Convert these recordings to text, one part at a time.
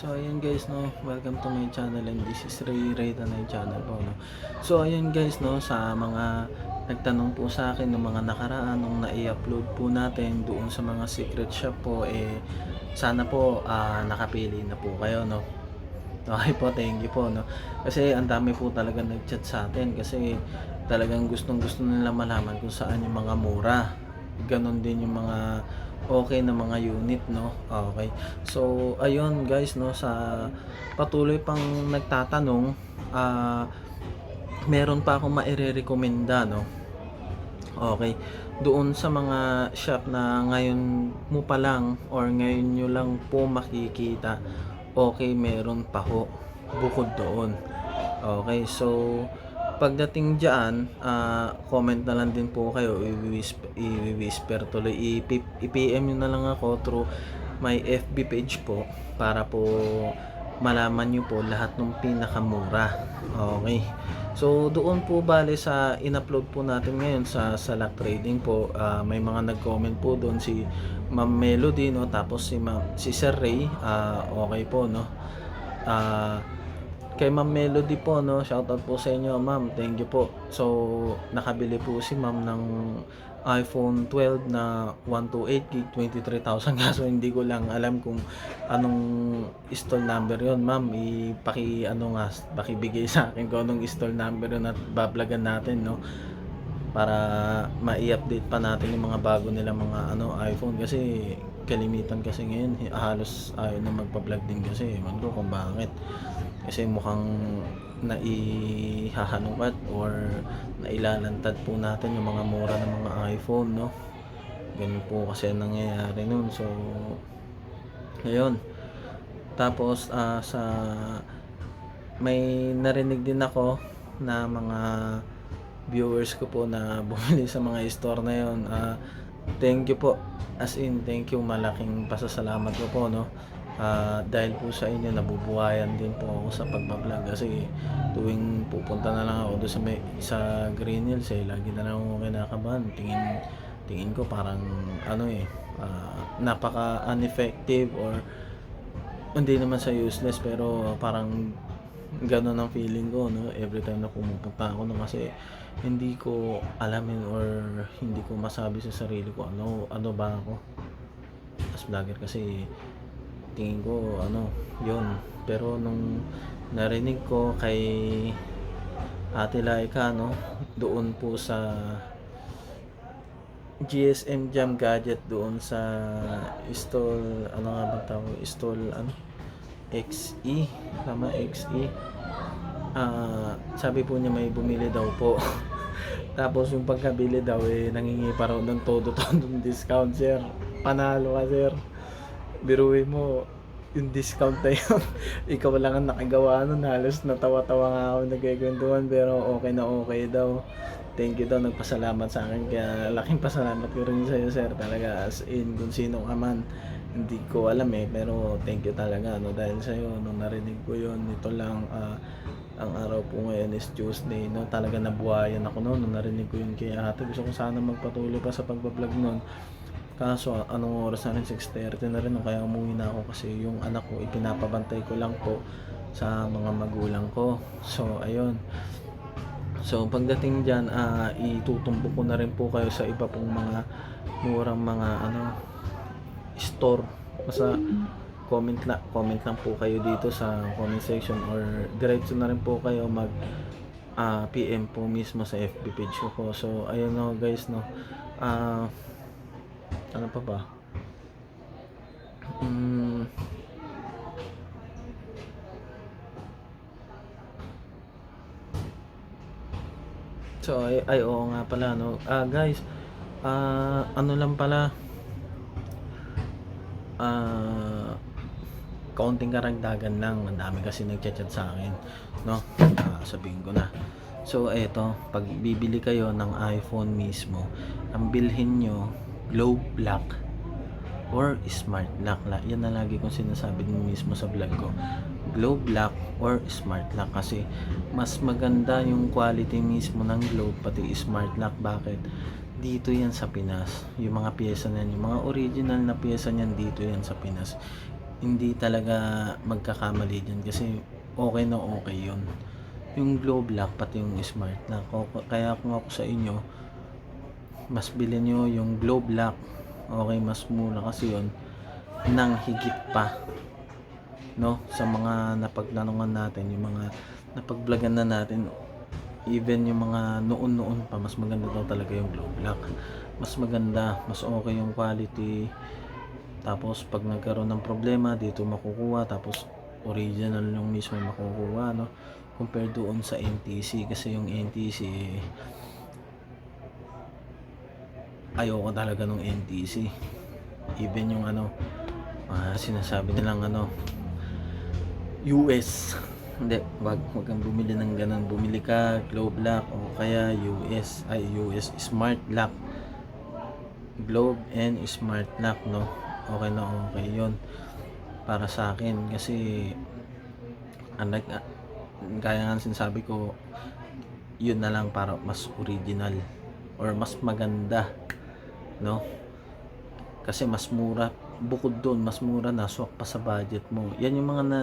So ayun guys no, welcome to my channel and this is Ray Ray Tanay channel po no. So ayun guys no, sa mga nagtanong po sa akin ng mga nakaraan nung na-i-upload po natin doon sa mga secret shop po eh sana po ah, nakapili na po kayo no. Okay po, thank you po no. Kasi ang dami po talaga nag-chat sa atin kasi talagang gustong gusto nila malaman kung saan yung mga mura. Ganon din yung mga okay na mga unit no? Okay. So ayun guys no sa patuloy pang nagtatanong ah meron pa akong maire-recommenda no? Okay. Doon sa mga shop na ngayon mo pa lang or ngayon nyo lang po makikita okay meron pa ho bukod doon. Okay so pagdating dyan, ah, comment na lang din po kayo, i-whisper, i-whisper tuloy, i-PM nyo na lang ako through my FB page po para po malaman nyo po lahat ng pinakamura. Okay. So doon po bale sa in-upload po natin ngayon sa Salak Trading po, ah, may mga nag-comment po doon si Ma'am Melody no, tapos si Ma'am si Sir Ray, ah, okay po no. Ah, kay Ma'am Melody po no? Shoutout po sa inyo ma'am. Thank you po. So nakabili po si ma'am ng iPhone 12 na 128 gig 23,000 kaso hindi ko lang alam kung anong install number yon ma'am. Ipaki ano nga pakibigay sa akin kung anong install number yun at bablagan natin no? Para ma-i-update pa natin yung mga bago nila mga ano iPhone. Kasi kalimitan kasi ngayon halos ayaw na magpa-vlog din kasi. Ewan ko kung bakit kasi mukhang naihahanukat or nailalantad po natin yung mga mura ng mga iPhone no? Ganun po kasi ang nangyayari nun. So ngayon tapos ah, sa may narinig din ako na mga viewers ko po na bumili sa mga store na yon ah thank you po. As in thank you. Malaking pasasalamat ko po no Ah, dahil po sa inyo nabubuhayan din po ako sa pagbablog. Kasi tuwing pupunta na lang ako doon sa may, sa Green Hills eh lagi na lang ako kinakabahan. Tingin tingin ko parang ano eh ah, napaka ineffective or hindi naman sa useless pero parang gano'n ang feeling ko no? Every time na pumupunta ako no? Kasi hindi ko alamin or hindi ko masabi sa sarili ko ano ano ba ako? As vlogger kasi tingin ko ano yun. Pero nung narinig ko kay Ate Laika no doon po sa GSM Jam Gadget doon sa stall ano nga ba tawag? Stall ano? XE tama XE ah sabi po niya may bumili daw po. Tapos yung pagkabili daw eh nangingi pa raw ng todo todong discount sir. Panalo ka sir biruin mo yung discount na yun ikaw lang ang nakagawa nun. Halos natawa-tawa nga ako nagkikwentuhan pero okay na okay daw. Thank you daw nagpasalamat sa akin. Kaya laking pasalamat ko rin sa'yo sir talaga. As in kung sino ka man hindi ko alam eh pero thank you talaga no? Dahil sa'yo nung narinig ko yun ito lang ah, ang araw po ngayon is Tuesday no? Talaga nabuhayan ako noon nung narinig ko yun kay ate. Gusto ko sana magpatuloy pa sa pagbablog noon Kaso anong oras na rin 6.30 na rin no? kaya umuwi na ako kasi yung anak ko ipinapabantay ko lang po sa mga magulang ko. So ayun. So pagdating diyan ah itutumbok ko na rin po kayo sa iba pong mga murang mga ano store. Basta comment na comment lang po kayo dito sa comment section or diretso na rin po kayo mag ah, PM po mismo sa FB page ko. So ayun no guys no. Ah ano pa ba? Mm, so, ay, ay oo nga pala, no? Ah, guys, ah, ano lang pala, ah, kaunting karagdagan lang. Ang dami kasi nagchat-chat sa akin, no? Ah, sabihin ko na. So, eto, pag bibili kayo ng iPhone mismo, ang bilhin nyo, globe black or smart lock. Yan na lagi kong sinasabi din mismo sa vlog ko. Globe lock or smart lock kasi mas maganda yung quality mismo ng globe pati smart lock. Bakit? Dito yan sa Pinas. Yung mga pyesa niyan, yung mga original na pyesa niyan dito yan sa Pinas. hindi talaga magkakamali diyan kasi okey na okey 'yun. Yung globe lock pati yung smart lock kaya kung ako sa inyo, mas bilhin niyo yung globe lock, okey mas mura kasi 'yun. Ng higit pa. 'No, sa mga napagtanungan natin, yung mga napag-vlogan na natin, even yung mga noon-noon pa mas maganda daw talaga yung globe lock. Mas maganda, mas okey yung quality, tapos 'pag nagkaroon ng problema dito makukuha. Tapos original yung mismo makukuha 'no, compare doon sa NTC kasi yung NTC ayoko talaga nung NTC. Even yung ano, mga sinasabi nilang ano, US, hindi wag wag kang bumili ng gano'n, bumili ka globe lock o kaya US ay US smart lock. Globe and smart lock 'no, okey na okey 'yun. Para sa'kin kasi unlike nga gaya nga ng sinasabi ko, 'yun na lang para mas original or mas maganda 'no. Kasi mas mura, bukod dun mas mura na swak pa sa budget mo. 'Yan yung mga na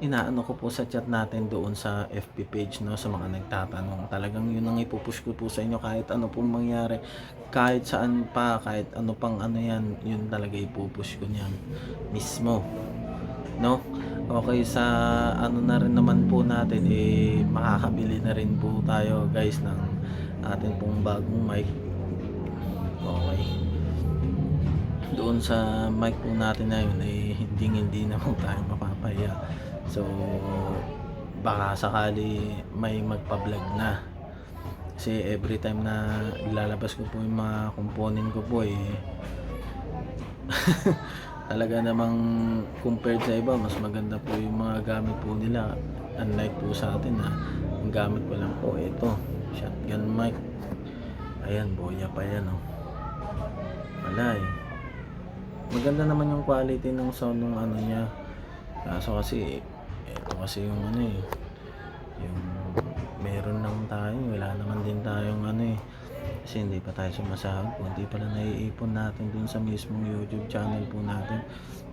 inaano ko po sa chat natin doon sa FB page 'no, sa mga nagtatanong. Talagang 'yun ang ipu-push ko po sa inyo kahit ano pong mangyari, kahit saan pa, kahit ano pang ano 'yan, 'yun talaga ipu-push ko niyan mismo, 'no. Okey sa ano na rin naman po natin, eh, makakabili na rin po tayo guys ng atin pong bagong mic. Okey. Doon sa mic po natin na 'yun, eh, hinding-hindi na po tayo mapapahiya. So, baka sakali may magpa-vlog na. Kasi everytime na ilalabas ko po yung mga component ko po, eh talaga namang compared sa iba mas maganda po yung mga gamit po nila. Unlike po sa atin na ang gamit ko lang po ito, shotgun mic. Ayan, boya pa 'yan, oh. Wala, eh. Maganda naman yung quality ng sound nung ano niya, kaso kasi eto kasi yung ano, eh, yung meron lang tayo, wala naman din tayong ano, eh, kasi hindi pa tayo sumasahod, konti pa lang naiipon natin dun sa mismong YouTube channel po natin.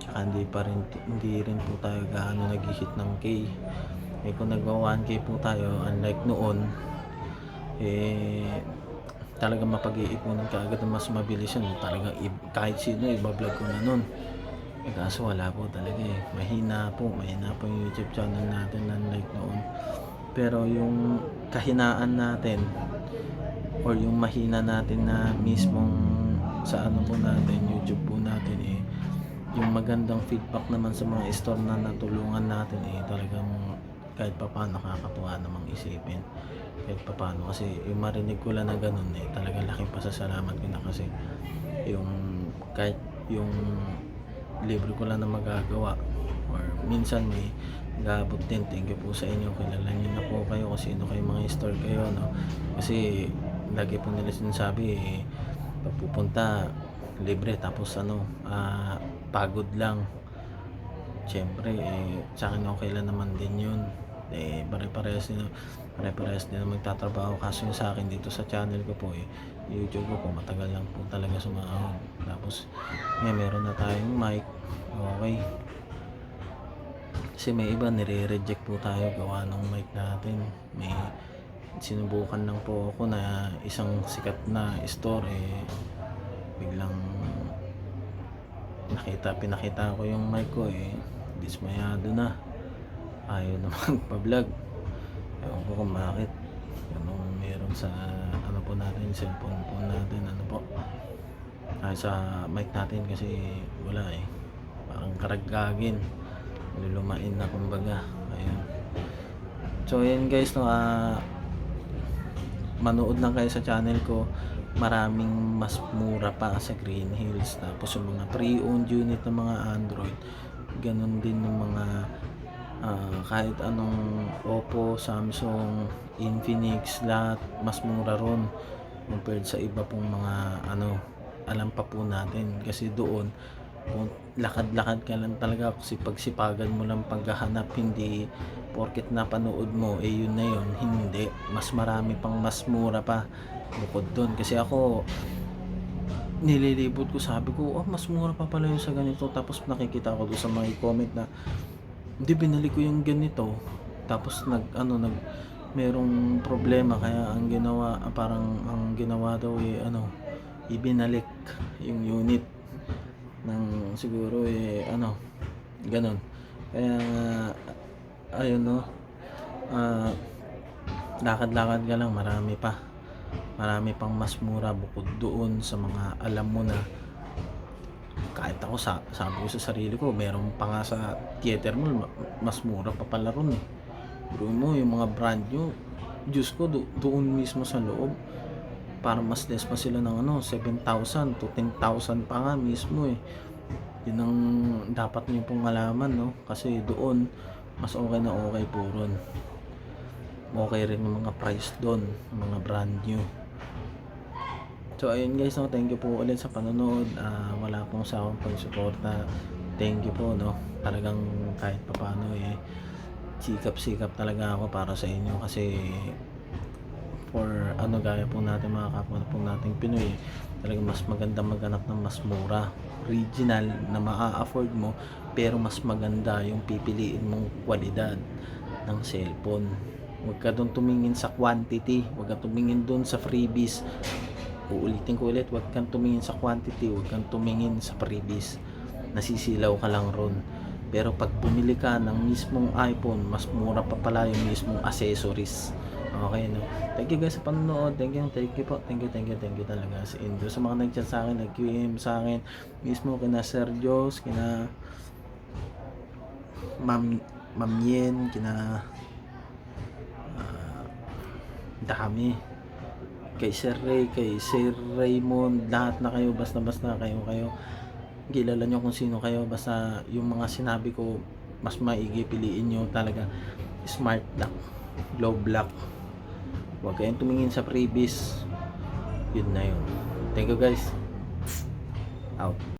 Tsaka hindi pa rin hindi rin po tayo gaano naghi-hit ng K. Eh, kung nagwa 1K po tayo unlike noon, eh, talagang mapag-iipunan ka agad ng mas mabilis yun. Talagang kahit sino iba-vlog ko na nun. Eh, kaso wala po talaga, eh, mahina po, mahina po yung YouTube channel natin unlike noon. Pero yung kahinaan natin or yung mahina natin na mismong sa ano po natin, YouTube po natin, eh, yung magandang feedback naman sa mga store na natulungan natin, eh, talagang kahit papaano nakakatuwa namang isipin. Kahit papaano kasi yung marinig ko lang na gano'n, eh, talagang laking pasasalamat ko na kasi yung kahit yung libre ko lang na magagawa or minsan may nag-aabot din. Thank you po sa inyo, kilala niyo na po kayo kung sino kayong mga store kayo 'no. Kasi lagi po nila sinasabi, eh, 'pag pupunta libre tapos ano, ah, pagod lang. Siyempre, eh, sa'kin okey lang naman din 'yun. Eh, pare-parehas din pare-parehas din naman nagtatrabaho kaso yung sa'kin dito sa channel ko po, eh, YouTube ko po matagal lang po talaga sumahod. Tapos ngayon meron na tayong mic, okey. Kasi may iba nire-reject po tayo gawa ng mic natin. May sinubukan lang po ako na isang sikat na store, eh, biglang nakita pinakita ko yung mic ko, eh, dismayado na. Ayaw na magpa-vlog. Ewan ko kung bakit. Anong meron sa ano po natin, cellphone po natin, ano po. Ay sa mic natin kasi wala, eh, parang karagagin. Lulumain na kumbaga, ayun. So ayan guys 'no, ah, manood lang kayo sa channel ko. Maraming mas mura pa sa Green Hills. Tapos yung mga pre-owned unit ng mga Android, gano'n din yung mga, ah, kahit anong Oppo, Samsung, Infinix, lahat mas mura ro'n compared sa iba pong mga ano, alam pa po natin. Kasi doon lakad-lakad ka lang talaga sipag-sipagan mo lang paghahanap, hindi porket napanood mo, eh, yun na yun. Hindi, mas marami pang mas mura pa bukod dun. Kasi ako nililibot ko sabi ko, oh mas mura pa pala yung sa ganito. Tapos nakikita ko doon sa mga comment na hindi binalik ko yung ganito. Tapos nag ano nag merong problema. Kaya ang ginawa ah, parang ang ginawa daw eh ano ibinalik yung unit ng siguro eh ano ganun. Kaya ayun no ah, lakad-lakad ka lang. Marami pa. Marami pang mas mura bukod doon sa mga alam mo na kahit ako sa, sabi ko sa sarili ko meron pa nga sa theater mall ma- mas mura pa pala ron eh. Bro mo yung mga brand new Diyos ko do, doon mismo sa loob para mas less pa sila ng ano 7,000 to 10,000 pa nga mismo eh. Yun ang dapat niyo pong malaman no? Kasi doon mas okay na okay po ron. Okay rin yung mga price doon mga brand new so ayun guys no thank you po ulit sa panonood. Ah, wala pong sawang pagsuporta. Thank you po no. Talagang kahit papano eh sikap-sikap talaga ako para sa inyo kasi for ano gaya po natin mga kapwa po nating Pinoy talagang mas maganda maghanap ng mas mura. Original na maa-afford mo pero mas maganda yung pipiliin mong kwalidad ng cellphone. Huwag ka doon tumingin sa quantity. Huwag ka tumingin doon sa freebies uulitin ko ulit huwag kang tumingin sa quantity huwag kang tumingin sa freebies nasisilaw ka lang ron. Pero pag bumili ka ng mismong iPhone mas mura pa pala yung mismong accessories. Okay no? Thank you guys sa panonood. Thank you thank you po. Thank you thank you thank you talaga sa Indo sa mga nag-chat sa akin nag-QM sa akin mismo kina Jos kina Ma'am Ma'am Yen kina ah, dami kay Sir Ray, kay Sir Raymond, lahat na kayo, basta-basta kayo kayo. Kilala nyo kung sino kayo, basta yung mga sinabi ko, mas maigi piliin nyo talaga. Smart lock, glow block. Huwag kayong tumingin sa freebies. Yun na yun. Thank you guys. Out.